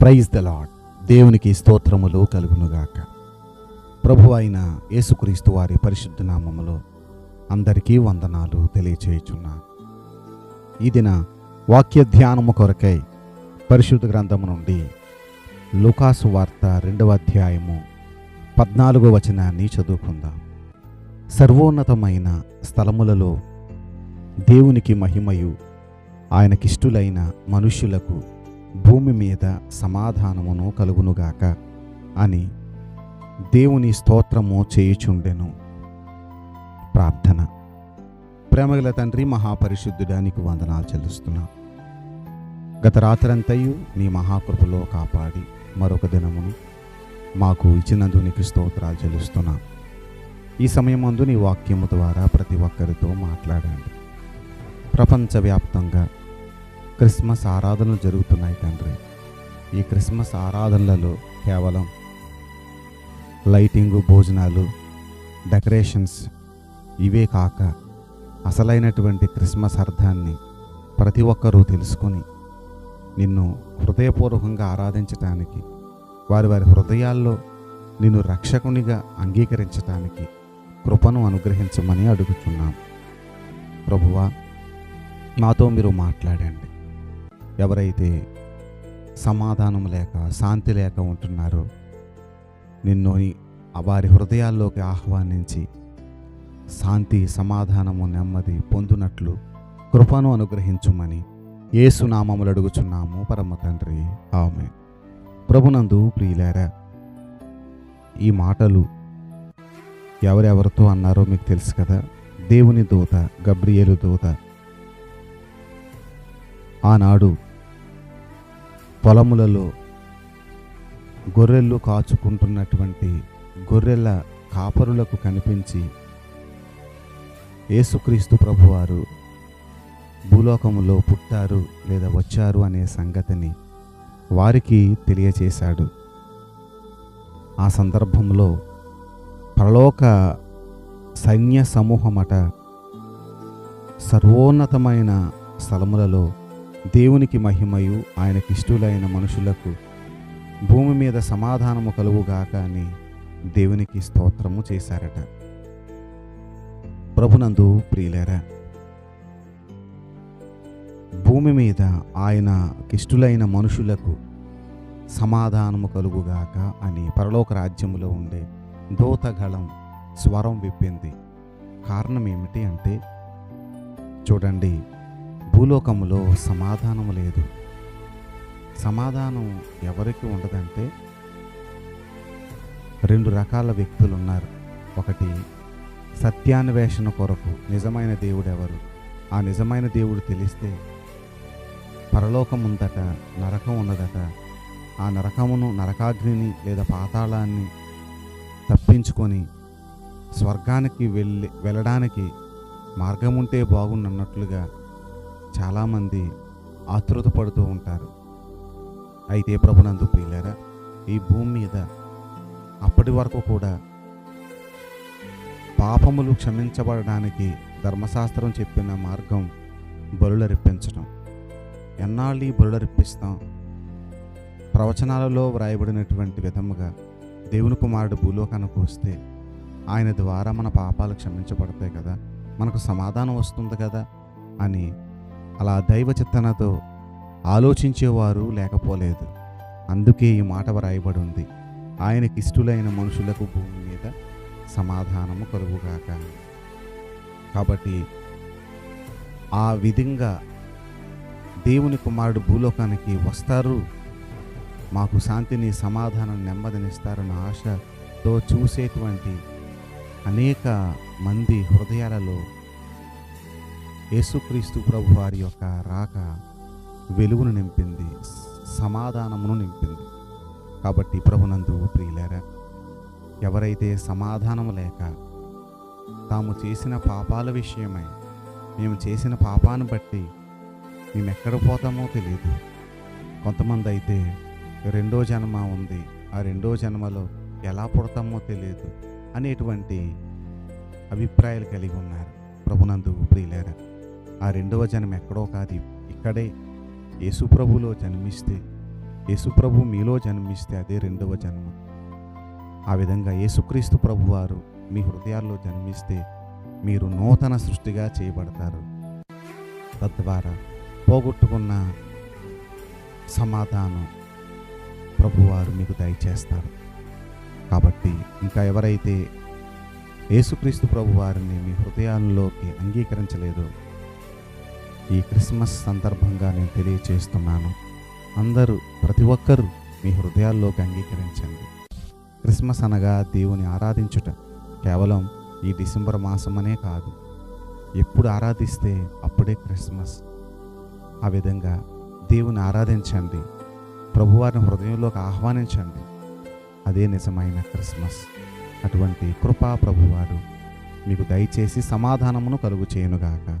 Praise the lord దేవునికి స్తోత్రములు కలుగునుగాక. ప్రభు అయిన యేసుక్రీస్తు వారి పరిశుద్ధ నామములో అందరికీ వందనాలు తెలియచేయుచున్నా. ఈ దిన వాక్య ధ్యానము కొరకై పరిశుద్ధ గ్రంథము నుండి లూకాసు వార్త రెండవ అధ్యాయము పద్నాలుగో వచనాన్ని చదువుకుందాం. సర్వోన్నతమైన స్థలములలో దేవునికి మహిమయు ఆయనకిష్టులైన మనుష్యులకు భూమి మీద సమాధానమును కలుగునుగాక అని దేవుని స్తోత్రము చేయుచుండెను. ప్రార్థన. ప్రేమగల తండ్రి మహాపరిశుద్ధుడానికి వందనాలు చెల్లిస్తున్నా. గత రాత్రంతయు నీ మహాకృపలో కాపాడి మరొక దినమును మాకు ఇచ్చినందుకు నీకు స్తోత్రాలు చెల్లిస్తున్నా. ఈ సమయమందు నీ వాక్యము ద్వారా ప్రతి ఒక్కరితో మాట్లాడండి. ప్రపంచవ్యాప్తంగా క్రిస్మస్ ఆరాధనలు జరుగుతున్నాయి తండ్రి. ఈ క్రిస్మస్ ఆరాధనలలో కేవలం లైటింగు భోజనాలు డెకరేషన్స్ ఇవే కాక అసలైనటువంటి క్రిస్మస్ అర్థాన్ని ప్రతి ఒక్కరూ తెలుసుకొని నిన్ను హృదయపూర్వకంగా ఆరాధించటానికి వారి వారి హృదయాల్లో నిన్ను రక్షకునిగా అంగీకరించటానికి కృపను అనుగ్రహించమని అడుగుతున్నాం ప్రభువా మాతో మీరు మాట్లాడండి. ఎవరైతే సమాధానం లేక శాంతి లేక ఉంటున్నారో నిన్ను వారి హృదయాల్లోకి ఆహ్వానించి శాంతి సమాధానము నెమ్మది పొందునట్లు కృపను అనుగ్రహించుమని ఏసునామములు అడుగుచున్నాము. పరమ తండ్రి ఆమె ప్రభునందు ప్రియులారా ఈ మాటలు ఎవరెవరితో అన్నారో మీకు తెలుసు కదా? దేవుని దూత గబ్రియేలు దూత. ఆనాడు పొలములలో గొర్రెలు కాచుకుంటున్నటువంటి గొర్రెల కాపరులకు కనిపించి యేసుక్రీస్తు ప్రభువారు భూలోకములో పుట్టారు లేదా వచ్చారు అనే సంగతిని వారికి తెలియచేశాడు. ఆ సందర్భంలో పరలోక సైన్య సమూహమట సర్వోన్నతమైన స్థలములలో దేవునికి మహిమయు ఆయనకిష్టులైన మనుషులకు భూమి మీద సమాధానము కలుగుగాక అని దేవునికి స్తోత్రము చేశారట. ప్రభునందు ప్రియులరా భూమి మీద ఆయన కిష్టులైన మనుషులకు సమాధానము కలుగుగాక అని పరలోక రాజ్యములో ఉండే దూతగళం స్వరం విప్పింది. కారణం ఏమిటి అంటే చూడండి భూలోకములో సమాధానము లేదు. సమాధానం ఎవరికి ఉండదంటే రెండు రకాల వ్యక్తులు ఉన్నారు ఒకటి సత్యాన్వేషణ కొరకు నిజమైన దేవుడు ఎవరు? ఆ నిజమైన దేవుడు తెలిస్తే పరలోకం ఉందట నరకం ఉన్నదట. ఆ నరకమును నరకాగ్నిని లేదా పాతాళాన్ని తప్పించుకొని స్వర్గానికి వెళ్ళి వెళ్ళడానికి మార్గం ఉంటే బాగుండన్నట్లుగా చాలామంది ఆతృత పడుతూ ఉంటారు. అయితే ప్రభునందు ప్రియులరా ఈ భూమి మీద అప్పటి వరకు కూడా పాపములు క్షమించబడడానికి ధర్మశాస్త్రం చెప్పిన మార్గం బలులరిప్పించడం ఎన్నాళ్ళు ఈ బలులరిప్పిస్తాం ప్రవచనాలలో వ్రాయబడినటువంటి విధముగా దేవుని కుమారుడు భూలోకానికి వస్తే ఆయన ద్వారా మన పాపాలు క్షమించబడతాయి కదా మనకు సమాధానం వస్తుంది కదా అని అలా దైవ చిత్తనతో ఆలోచించేవారు లేకపోలేదు. అందుకే ఈ మాట వ్రాయబడి ఉంది ఆయనకి ఇష్టలైన మనుషులకు భూమి మీద సమాధానము కలుగుగాక. కాబట్టి ఆ విధంగా దేవుని కుమారుడు భూలోకానికి వస్తారు. మాకు శాంతిని సమాధానం నెమ్మదినిస్తారన్న ఆశతో చూసేటువంటి అనేక మంది హృదయాలలో యేసుక్రీస్తు ప్రభు వారి యొక్క రాక వెలుగును నింపింది సమాధానమును నింపింది. కాబట్టి ప్రభునందు ప్రియులారా ఎవరైతే సమాధానం లేక తాము చేసిన పాపాల విషయమై మేము చేసిన పాపాన్ని బట్టి మేము ఎక్కడ పోతామో తెలియదు కొంతమంది అయితే రెండో జన్మ ఉంది ఆ రెండో జన్మలో ఎలా పుడతామో తెలియదు అనేటువంటి అభిప్రాయాలు కలిగి ఉన్నారు. ప్రభునందు ప్రియులేరా ఆ రెండవ జన్మ ఎక్కడో కాదు ఇక్కడే యేసుప్రభులో జన్మిస్తే యేసుప్రభు మీలో జన్మిస్తే అదే రెండవ జన్మ. ఆ విధంగా యేసుక్రీస్తు ప్రభువారు మీ హృదయాల్లో జన్మిస్తే మీరు నూతన సృష్టిగా చేయబడతారు. తద్వారా పోగొట్టుకున్న సమాధానం ప్రభువారు మీకు దయచేస్తారు. కాబట్టి ఇంకా ఎవరైతే యేసుక్రీస్తు ప్రభు వారిని మీ హృదయాల్లోకి అంగీకరించలేదో ఈ క్రిస్మస్ సందర్భంగా నేను తెలియచేస్తున్నాను. అందరూ ప్రతి ఒక్కరూ మీ హృదయాల్లోకి అంగీకరించండి. క్రిస్మస్ అనగా దేవుని ఆరాధించుట. కేవలం ఈ డిసెంబర్ మాసమనే కాదు. ఎప్పుడు ఆరాధిస్తే అప్పుడే క్రిస్మస్. ఆ విధంగా దేవుని ఆరాధించండి. ప్రభువారిని హృదయంలోకి ఆహ్వానించండి. అదే నిజమైన క్రిస్మస్. అటువంటి కృపా ప్రభువారు మీకు దయచేసి సమాధానమును కలుగు చేయనుగాక.